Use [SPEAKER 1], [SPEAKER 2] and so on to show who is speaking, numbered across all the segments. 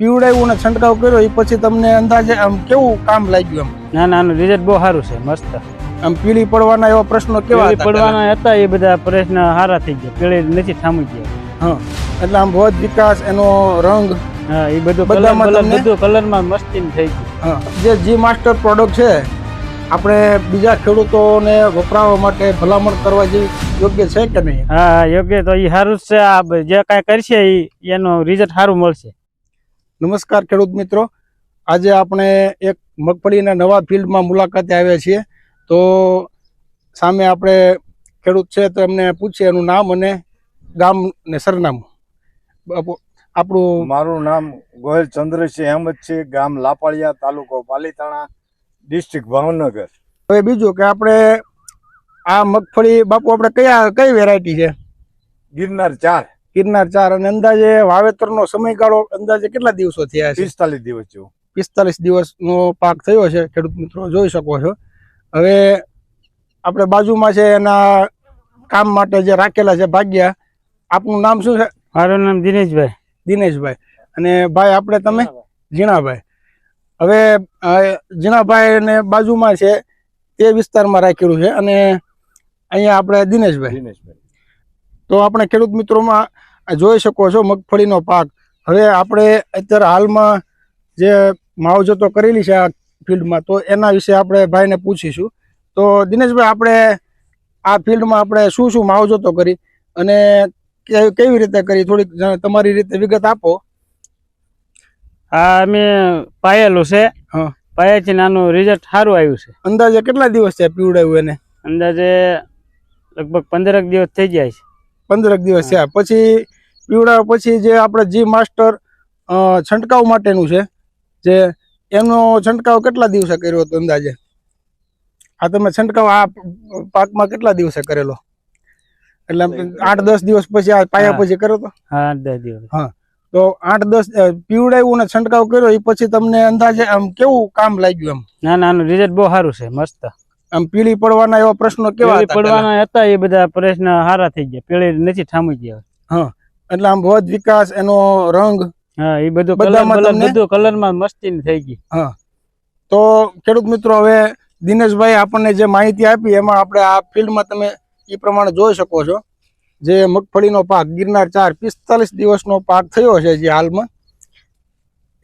[SPEAKER 1] પીવડાવ્યું અને છંટકાવ કર્યો એ પછી તમને અંદાજે આમ કેવું કામ લાગ્યું
[SPEAKER 2] ના ના આનું રિઝલ્ટ બહુ સારું છે મસ્ત.
[SPEAKER 1] આમ પીળી પડવાના એવા પ્રશ્નો કેવા
[SPEAKER 2] પીળી પડવાના હતા એ બધા પ્રશ્ન સારા થઈ ગયા પીળી નથી થામી ગયા.
[SPEAKER 1] હા એટલે આમ વધ વિકાસ એનો રંગ
[SPEAKER 2] હા એ બધું
[SPEAKER 1] બધામાં તમને-
[SPEAKER 2] બધું કલરમાં મસ્તી થઈ ગયું.
[SPEAKER 1] હા જે જી માસ્ટર પ્રોડક્ટ છે આપણે બીજા ખેડૂતોને વપરાવા માટે ભલામણ કરવા જેવી યોગ્ય છે કે નહીં?
[SPEAKER 2] હા હા, યોગ્ય તો એ સારું જ છે આ જે કાંઈ કરશે એ એનું રિઝલ્ટ સારું મળશે.
[SPEAKER 1] નમસ્કાર ખેડૂત મિત્રો. આજે આપણે એક મગફળીના નવા ફિલ્ડમાં મુલાકાતે આવ્યા છીએ. તો સામે આપણે ખેડૂત છે તો એમને પૂછીએ એનું નામ અને ગામ ને સરનામું. બાપુ, આપણું
[SPEAKER 3] મારું નામ ગોહિલ ચંદ્રસિંહ અહેમદ છે ગામ લાપાળિયા તાલુકો પાલીતાણા ડિસ્ટ્રિક્ટ ભાવનગર.
[SPEAKER 1] હવે બીજું કે આપણે આ મગફળી બાપુ આપણે કયા કઈ વેરાયટી છે?
[SPEAKER 3] ગિરનાર ચાર.
[SPEAKER 1] ગિરનાર ચાર અને અંદાજે વાવેતરનો સમયગાળો અંદાજે કેટલા દિવસો થયા છે?
[SPEAKER 3] પિસ્તાલીસ દિવસ જેવો.
[SPEAKER 1] પિસ્તાલીસ દિવસનો પાક થયો છે ખેડૂત મિત્રો જોઈ શકો છો. હવે આપણે બાજુમાં છે એના કામ માટે જે રાખેલા છે ભાગ્યા આપનું નામ શું છે?
[SPEAKER 2] મારું નામ દિનેશભાઈ.
[SPEAKER 1] દિનેશભાઈ. અને ભાઈ આપણે તમે? જીણાભાઈ હવે જીણાભાઈ ને બાજુમાં છે તે વિસ્તારમાં રાખેલું છે અને અહીંયા આપણે દિનેશભાઈ.
[SPEAKER 3] દિનેશભાઈ.
[SPEAKER 1] તો આપણે ખેડૂત મિત્રોમાં આ જોઈ શકો છો મગફળીનો પાક. હવે આપણે અત્યારે હાલમાં જે માવજતો કરેલી છે આ ફિલ્ડમાં તો એના વિશે આપણે ભાઈને પૂછીશું. તો દિનેશભાઈ આપણે આ ફિલ્ડમાં આપણે શું શું માવજતો કરી અને કેવી રીતે કરી? થોડીક તમારી રીતે વિગત આપો.
[SPEAKER 2] આ અમે પાયેલું છે. પાયાથી નાનું રિઝલ્ટ સારું આવ્યું છે.
[SPEAKER 1] અંદાજે કેટલા દિવસ છે પીવડાવ્યું એને?
[SPEAKER 2] અંદાજે લગભગ પંદરક દિવસ થઈ જાય છે.
[SPEAKER 1] પંદરક દિવસ થયા. પછી પીવડાવ્યા પછી જે આપણે જી માસ્ટર છંટકાવ માટેનું છે જે એનો છંટકાવ કેટલા દિવસે કર્યો હતો અંદાજે? આ તમે છંટકાવ આ પાકમાં કેટલા દિવસે કરેલો? એટલે આઠ દસ દિવસ પછી આ પાયા પછી કર્યો હતો
[SPEAKER 2] હા આઠ દસ દિવસ.
[SPEAKER 1] તો આઠ દસ પીવડાવ્યું ને છંટકાવ કર્યો એ પછી તમને અંદાજે આમ કેવું કામ લાગ્યું એમ?
[SPEAKER 2] ના ના રિઝલ્ટ બહુ સારું છે મસ્ત.
[SPEAKER 1] આમ પીળી પડવાના એવા પ્રશ્નો કેવા
[SPEAKER 2] પડવાના હતા એ બધા પ્રશ્ન સારા થઈ ગયા પીળી નથી થામી ગયા
[SPEAKER 1] એટલે આમ વધ વિકાસ એનો રંગ
[SPEAKER 2] હા એ બધું કલર
[SPEAKER 1] બધામાં
[SPEAKER 2] બધું કલરમાં મસ્તી થઈ ગઈ.
[SPEAKER 1] તો ખેડૂત મિત્રો હવે દિનેશભાઈ આપણને જે માહિતી આપી એમાં આપણે આ ફિલ્ડમાં તમે એ પ્રમાણે જોઈ શકો છો. જે મગફળીનો પાક ગિરનાર ચાર પિસ્તાલીસ દિવસનો પાક થયો છે જે હાલમાં.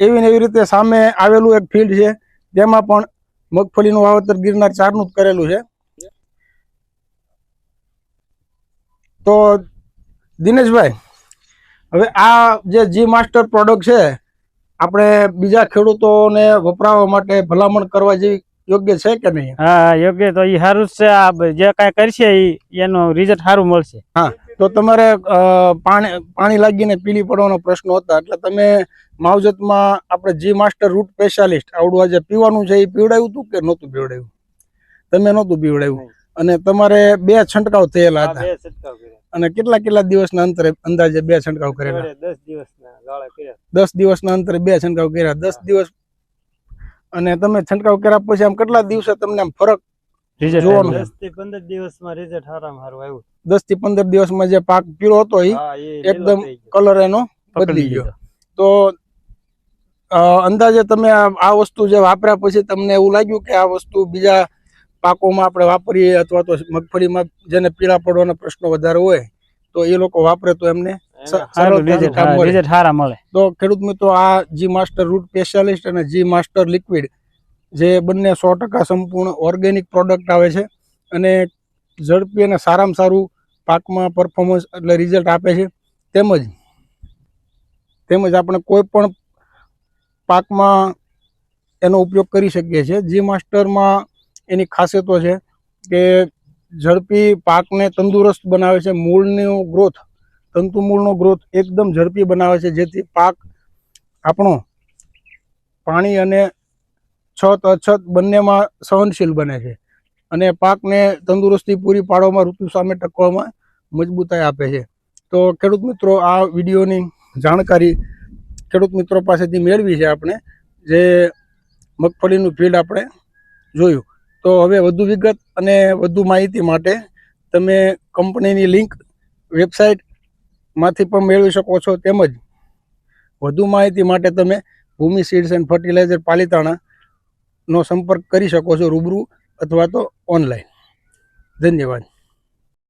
[SPEAKER 1] એવી ને એવી રીતે સામે આવેલું એક ફિલ્ડ છે તેમાં પણ મગફળીનું વાવેતર ગિરનાર ચારનું જ કરેલું છે. તો દિનેશભાઈ હવે આ જે જી માસ્ટર પ્રોડક્ટ છે આપણે બીજા ખેડૂતોને વપરાવા માટે ભલામણ કરવા જેવી યોગ્ય છે કે નહીં?
[SPEAKER 2] હા યોગ્ય તો એ સારું જ છે. આ જે કાંઈ કરશે એનું રિઝલ્ટ સારું મળશે.
[SPEAKER 1] હા તો તમારે પાણી પાણી લાગીને પીલી પડવાનો પ્રશ્ન હતા. એટલે તમે માવજતમાં આપણે જી માસ્ટર રૂટ સ્પેશિયાલિસ્ટ આવડું આજે પીવાનું છે એ પીવડાવ્યું હતું કે નહોતું પીવડાવ્યું તમે નહોતું પીવડાવ્યું અને તમારે બે છંટકાવ થયેલા હતા. અને કેટલા કેટલા દિવસના અંતરે અંદાજે બે છંટકાવ કરેલા
[SPEAKER 2] દસ દિવસના
[SPEAKER 1] દસ દિવસના અંતરે બે છંટકાવ કર્યા. દસ દિવસ અને તમે છંટકાવ કર્યા પછી આમ કેટલા દિવસે તમને આમ ફરક
[SPEAKER 2] રિઝલ્ટ
[SPEAKER 1] જોવાનું.
[SPEAKER 2] આવ્યું.
[SPEAKER 4] થી પંદર દિવસમાં રિઝલ્ટ સારામાં સારું આવ્યું.
[SPEAKER 1] દસથી પંદર દિવસમાં જે પાક પીળો હતો એ એકદમ. કલર એનો બદલી ગયો. તો અંદાજે તમે આ આ વસ્તુ જે વાપર્યા પછી તમને એવું લાગ્યું કે આ વસ્તુ બીજા પાકોમાં આપણે વાપરીએ અથવા તો મગફળીમાં જેને પીળા પડવાના પ્રશ્નો વધારે હોય તો એ લોકો વાપરે તો એમને તો ખેડૂત મિત્રો આ જી માસ્ટર રૂટ સ્પેશિયાલિસ્ટ અને જી માસ્ટર લિક્વિડ જે બંને સો ટકા સંપૂર્ણ ઓર્ગેનિક પ્રોડક્ટ આવે છે અને ઝડપી અને સારામાં સારું પાકમાં પરફોર્મન્સ એટલે રિઝલ્ટ આપે છે. તેમજ તેમજ આપણે કોઈ પણ પાકમાં એનો ઉપયોગ કરી શકીએ છીએ. જી માસ્ટરમાં એની ખાસિયતો છે કે ઝડપી પાકને તંદુરસ્ત બનાવે છે, મૂળનો ગ્રોથ તંતુ મૂળનો ગ્રોથ એકદમ ઝડપી બનાવે છે, જેથી પાક આપણો પાણી અને છત, અછત બંનેમાં સહનશીલ બને છે અને પાકને તંદુરસ્તી પૂરી પાડવામાં, ઋતુ સામે ટકવામાં મજબૂતાઈ આપે છે. તો ખેડૂત મિત્રો, આ વિડીયોની જાણકારી ખેડૂત મિત્રો પાસેથી મેળવી છે આપણે, જે મગફળીનું ફીલ્ડ આપણે જોયું. તો હવે વધુ વિગત અને વધુ માહિતી માટે તમે કંપનીની લિંક વેબસાઇટમાંથી પણ મેળવી શકો છો. તેમજ વધુ માહિતી માટે તમે ભૂમિ સીડ્સ એન્ડ ફર્ટિલાઇઝર પાલિતાણાનો સંપર્ક કરી શકો છો રૂબરૂ અથવા તો ઓનલાઈન. ધન્યવાદ.